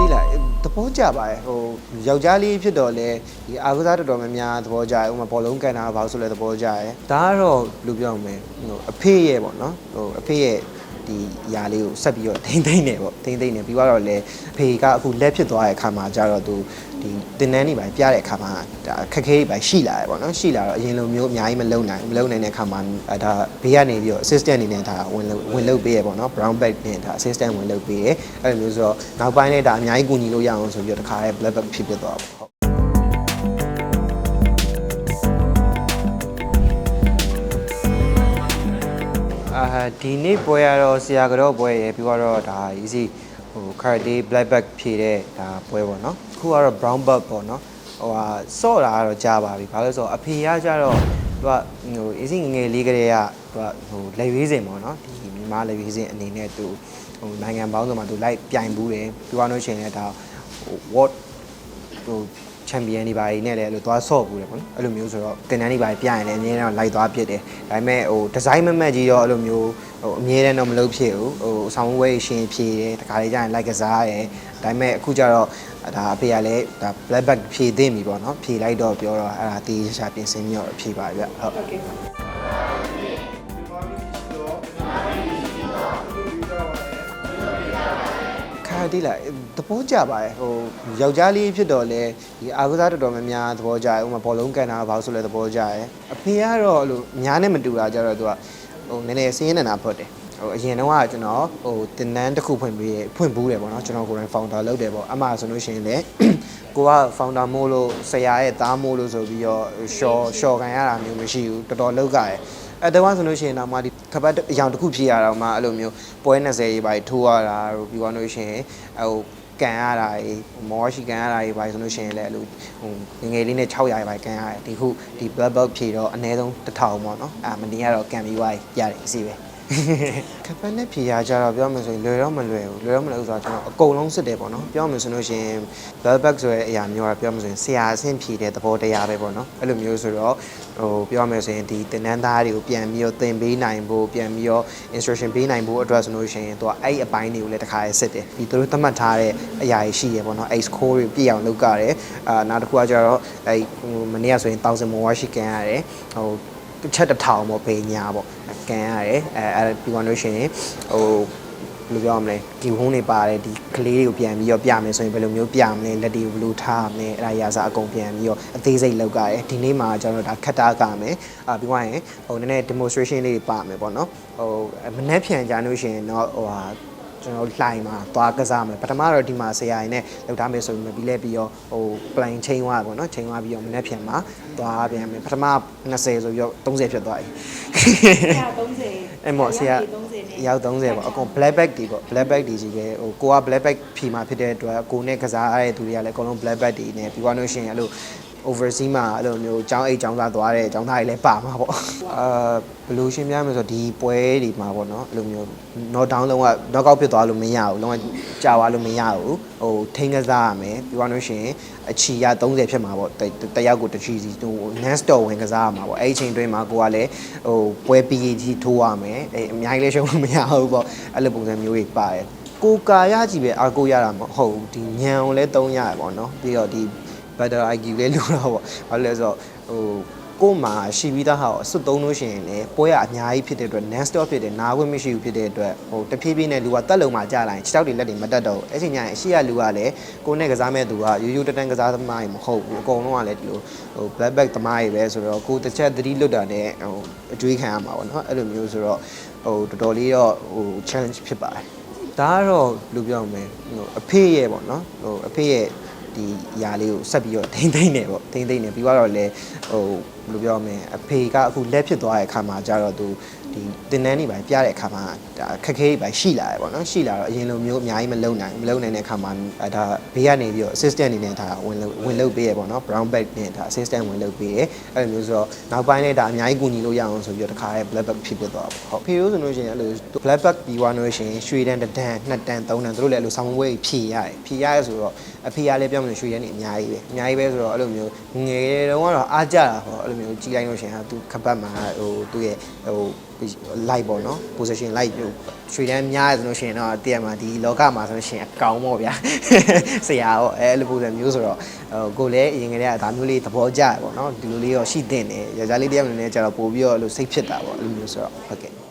တိလားသဘောကျပါတယ်ဟိုယောက်ျားလေးဖြစ်တော့လေဒီအာကစားတော်တော်များများသဘောကျတယ်ဥပမာဘောလုံးကန်တာဘာလို့ဆိုလဲသဘောကျတယ်ဒါကတော့ဘယ်လိုပြောရမလဲဟိုအဖေရဲ့ပေါ့နော်ဟိုအဖေရဲ့ဒီຢာလေးကိုဆက်ပြီးတော့ထိမ့်သိမ့်နေပေါ့ထိမ့်သိမ့်နေပြီးတော့လေအဖေကအခုလက်ဖြစ်သွားတဲ့အခါမှာကျတော့သူ ဒီတင်တန်းနေပါပြတဲ့အခါမှာဒါခက်ခဲတွေပါရှိလာတယ်ပေါ့နော်ရှိလာတော့အရင်လိုမျိုးအများကြီးမလုံနိုင်မလုံနိုင်တဲ့အခါမှာအဲဒါဘေးကနေပြီးတော့ assistant အနေနဲ့ဒါဝင်လုပ်ဝင်လုပ်ပေးရပေါ့နော် brown bag နဲ့ဒါ assistant ဝင်လုပ်ပေးရအဲ့လိုမျိုးဆိုတော့နောက်ပိုင်းနဲ့ဒါအများကြီးကူညီလို့ရအောင်ဆိုပြီးတော့တခါရဲ black bag ဖြစ်ဖြစ်သွားပါဟုတ်အာဒီနေ့ပွဲရတော့ဆရာကတော့ပွဲရယ်ပြီးတော့ဒါ easy ဟို karate black bag ဖြည့်တဲ့ဒါပွဲပေါ့နော်အခုကတော့ brown belt ပေါ့နော်ဟိုဟာစော့တာကတော့ကြားပါပြီဘာလို့လဲဆိုတော့အဖေကကြတော့သူကဟို easy ငယ်ငယ်လေးကလေးကသူကဟိုလက်ရွေးစင်ပေါ့နော်ဒီမြန်မာလက်ရွေးစင်အနေနဲ့သူဟိုနိုင်ငံပေါင်းစုံမှာသူလိုက်ပြိုင်ဘူးတယ်ပြီးတော့လို့ရှိရင်လည်းဒါဟို what ဟိုချန်ပီယံတွေပါနေလည်းအဲ့လိုသွားဆော့ပူတယ်ပေါ့နော်အဲ့လိုမျိုးဆိုတော့တင်တန်းတွေပါပြရင်လည်းအမြဲတမ်းလိုက်သွားဖြစ်တယ်ဒါပေမဲ့ဟိုဒီဇိုင်းမမတ်ကြီးတော့အဲ့လိုမျိုး ဟိုအမြဲတမ်းတော့မလုပ်ဖြစ်ဘူးဟိုဆောင်းဝဲရှင်ဖြည့်တယ်တခါလေကျရင်လိုက်ကစားတယ်ဒါပေမဲ့အခုကျတော့ဒါအဖေကလည်းဒါ black bag ဖြည့်သိမ့်ပြီပေါ့နော်ဖြည့်လိုက်တော့ပြောတော့အဲ့ဒါတေးရှာပြင်ဆင်ပြီးတော့ဖြည့်ပါဗျဟုတ်ဟုတ်ကဲ့ခါတိလာသဘောကျပါတယ်ဟိုယောက်ျားလေးဖြစ်တော့လေဒီအာကစားတော်တော်များများသဘောကျတယ်ဥပမာဘောလုံးကန်တာဘာလို့ဆိုလဲသဘောကျတယ်အဖေကတော့အဲ့လိုများနဲ့မတူတာကြတော့သူက ဟိုနည်းနည်းစင်းနေတာဖွတ်တယ်ဟိုအရင်တော့ကကျွန်တော်ဟိုတင်နန်းတစ်ခုဖွင့်ပြီးဖွင့်ဘူးတယ်ပေါ့နော်ကျွန်တော်ကိုယ်တိုင် founder လုပ်တယ်ပေါ့အမှဆိုလို့ရှိရင်လေကိုက founder မို့လို့ဆရာရဲ့သားမို့လို့ဆိုပြီးတော့ short short ခံရတာမျိုးမရှိဘူးတော်တော်လောက်ကြတယ်အဲ့တော့ဆိုလို့ရှိရင်တော့မှဒီခပတ်အရောင်တစ်ခုဖြည့်ရတော့မှအဲ့လိုမျိုးပွဲ20ရေးပါထိုးရတာတို့ပြီးသွားလို့ရှိရင်ဟို ကန်ရတာကြီးမောရှိကန်ရတာကြီးပါဆိုလို့ရှိရင်လည်းအဲ့လိုဟိုငယ်ငယ်လေးနဲ့600ရေးပါကန်ရတယ်ဒီခုဒီ black belt ဖြည့်တော့အနည်းဆုံး1000ပေါ့နော်အာမနေ့ကတော့ကန်ပြီးသွားရတယ်အစီပဲ ခပတ်နဲ့ဖြည့်ရကြတော့ပြောမှဆိုရင်လွယ်တော့မလွယ်ဘူးလွယ်တော့မလွယ်ဘူးဆိုတော့ကျွန်တော်အကုန်လုံးစစ်တယ်ပေါ့နော်ပြောမှဆိုလို့ရှိရင် black belt ဆိုတဲ့အရာမျိုးကပြောမှဆိုရင်ဆရာအဆင့်ဖြည့်တဲ့သဘောတရားပဲပေါ့နော်အဲ့လိုမျိုးဆိုတော့ဟိုပြောမယ်ဆိုရင်ဒီတင်နန်းသားတွေကိုပြန်ပြီးတော့သင်ပေးနိုင်ဖို့ပြန်ပြီးတော့ instruction ပေးနိုင်ဖို့အတွက်ဆိုလို့ရှိရင်သူကအဲ့အပိုင်းတွေကိုလည်းတစ်ခါရစစ်တယ်ဒီသူတို့သတ်မှတ်ထားတဲ့အရာတွေရှိရပေါ့နော်အဲ့ score တွေပြည့်အောင်လုပ်ကြတယ်အာနောက်တစ်ခုကကျတော့အဲ့ဟိုမနေ့ကဆိုရင်1000 more ရှိကန်ရတယ်ဟို တစ်ချက်တစ်ထောင်ပေါ့ပေညာပေါ့ကန်ရတယ်အဲအဲ့ပြီးသွားလို့ရှိရင်ဟိုဘယ်လိုပြောရမလဲဒီဝုန်းတွေပါတယ်ဒီကလေးတွေကိုပြန်ပြီးတော့ပြမယ်ဆိုရင်ဘယ်လိုမျိုးပြမလဲလက်တွေကိုဘယ်လိုထားမလဲအဲ့ဒါရာစာအကုန်ပြန်ပြီးတော့အသေးစိတ်လောက်ကြတယ်ဒီနေ့မှာကျွန်တော်တို့ဒါခက်တာကမယ်အာပြီးသွားရင်ဟိုနည်းနည်း demonstration လေးတွေပါမယ်ပေါ့နော်ဟိုမနှက်ဖြန်ကြလို့ရှိရင်တော့ဟိုဟာ ကျွန်တော်လှိုင်မှာသွားကစားမယ်ပထမတော့ဒီမှာဆရာရည်နဲ့လောက်ထားမယ်ဆိုရင်ပြီးလဲပြီးတော့ဟို plan ချိန်သွားပေါ့နော်ချိန်သွားပြီးတော့မနှက်ဖြန်မှာသွားပြန်မယ်ပထမ20ဆိုပြီးတော့30ဖြစ်သွားပြီ130အဲ့မော်ဆရာ30နဲ့ရောက်30ပေါ့အကုန် black bag တွေပေါ့ black bag တွေကြီးပဲဟိုကိုက black bag ဖြီမှာဖြစ်တဲ့အတွက်ကိုနဲ့ကစားရတဲ့သူတွေကလည်းအကုန်လုံး black bag တွေနဲ့ပြီးသွားလို့ရှိရင်အဲ့လို overseas မှာအဲ့လိုမျိုးចောင်းအိတ်ចောင်းသားသွားတဲ့ចောင်းသားတွေလည်းပါမှာပေါ့အာဘယ်လိုရှင်းပြမလဲဆိုတော့ဒီပွဲတွေမှာပေါ့နော်အဲ့လိုမျိုး knock down လုံးဝ knock out ဖြစ်သွားလို့မရဘူးလုံးဝကြာသွားလို့မရဘူးဟိုထိန်းကစားရမယ်ပြီးသွားလို့ရှိရင်အချီရ30ဖြစ်မှာပေါ့တယောက်ကိုတစ်ချီစီဟို non stop ဝင်ကစားရမှာပေါ့အဲ့ဒီအချိန်တွင်းမှာကိုကလည်းဟိုပွဲပြီးကြီးထိုးရမယ်အဲအများကြီးလည်းရှုံးလို့မရဘူးပေါ့အဲ့လိုပုံစံမျိုးတွေပါတယ်ကိုကာရကြီးပဲအားကိုရတာမဟုတ်ဘူးဒီညံကိုလည်းသုံးရတယ်ပေါ့နော်ပြီးတော့ဒီ better IQ လေးလိုတော့ပေါ့ဘာလို့လဲဆိုတော့ဟိုကို့မှာရှိပြီးသားဟာကိုအစွတ်သုံးလို့ရှိရင်လည်းပွဲကအများကြီးဖြစ်တဲ့အတွက် non stop ဖြစ်တယ်နားခွင့်မရှိဘူးဖြစ်တဲ့အတွက်ဟိုတဖြည်းဖြည်းနဲ့လူကတက်လုံမှာကြာလာရင်ခြေထောက်တွေလက်တွေမတက်တော့ဘူးအဲ့ချိန်ညရင်အရှိရလူကလည်းကိုနဲ့ကစားမဲ့သူကရိုးရိုးတတန်းကစားသမားကြီးမဟုတ်ဘူးအကုန်လုံးကလည်းဒီလိုဟို black bag သမားကြီးပဲဆိုတော့ကိုတစ်ချက်သတိလွတ်တာနဲ့ဟိုအကျွေးခံရမှာပေါ့နော်အဲ့လိုမျိုးဆိုတော့ဟိုတော်တော်လေးတော့ဟို challenge ဖြစ်ပါတယ်ဒါကတော့ဘယ်လိုပြောမလဲဟိုအဖေရဲ့ပေါ့နော်ဟိုအဖေရဲ့ ဒီຢာလေးကိုဆက်ပြီးတော့ထိမ့်သိမ့်နေပေါ့ထိမ့်သိမ့်နေပြီးတော့လည်းဟိုဘယ်လိုပြောမလဲအဖေကအခုလက်ဖြစ်သွားတဲ့အခါမှာကျတော့သူ ဒီတင်တန်းတွေပါပြတဲ့အခါမှာဒါခက်ခဲတွေပါရှိလာတယ်ပေါ့နော်ရှိလာတော့အရင်လိုမျိုးအများကြီးမလုံနိုင်မလုံနိုင်တဲ့အခါမှာဒါဘေးကနေပြီးတော့ assistant အနေနဲ့ဒါဝင်ဝင်လုပ်ပေးရပေါ့နော် brown bag နဲ့ဒါ assistant ဝင်လုပ်ပေးရအဲ့လိုမျိုးဆိုတော့နောက်ပိုင်းလည်းဒါအများကြီးကူညီလို့ရအောင်ဆိုပြီးတော့တခါရဲ black bag ဖြစ်ဖြစ်သွားပါဟုတ်ဖေရိုးဆိုလို့ရှိရင်အဲ့လို black bag ပြီးသွားလို့ရှိရင်ရွှေတန်းတစ်တန်းနှစ်တန်းသုံးတန်းသူတို့လည်းအဲ့လိုဆောင်းဝဲဖြည့်ရတယ်ဖြည့်ရတယ်ဆိုတော့အဖေကလည်းပြောမလို့ရွှေရန်းနေအများကြီးပဲအများကြီးပဲဆိုတော့အဲ့လိုမျိုးငယ်တုန်းကတော့အားကြတာပေါ့အဲ့လိုမျိုးကြီးလိုက်လို့ရှိရင်ဟာသူခပတ်မှာဟိုသူ့ရဲ့ဟိုလိုက်ပေါ့နော် position လိုက်ဟိုရွှေတန်းများရဆိုလို့ရှိရင်တော့တည့်ရမှာဒီလောကမှာဆိုလို့ရှိရင်အကောင်ပေါ့ဗျာဆရာပေါ့အဲလိုပုံစံမျိုးဆိုတော့ဟိုကိုလည်းအရင်ကတည်းကဒါမျိုးလေးသဘောကျရပေါ့နော်ဒီလိုလေးတော့ရှိတဲ့တယ်ယောက်ျားလေးတယောက်အနေနဲ့ကျတော့ပို့ပြီးတော့လို့စိတ်ဖြစ်တာပေါ့အဲ့လိုမျိုးဆိုတော့ဟုတ်ကဲ့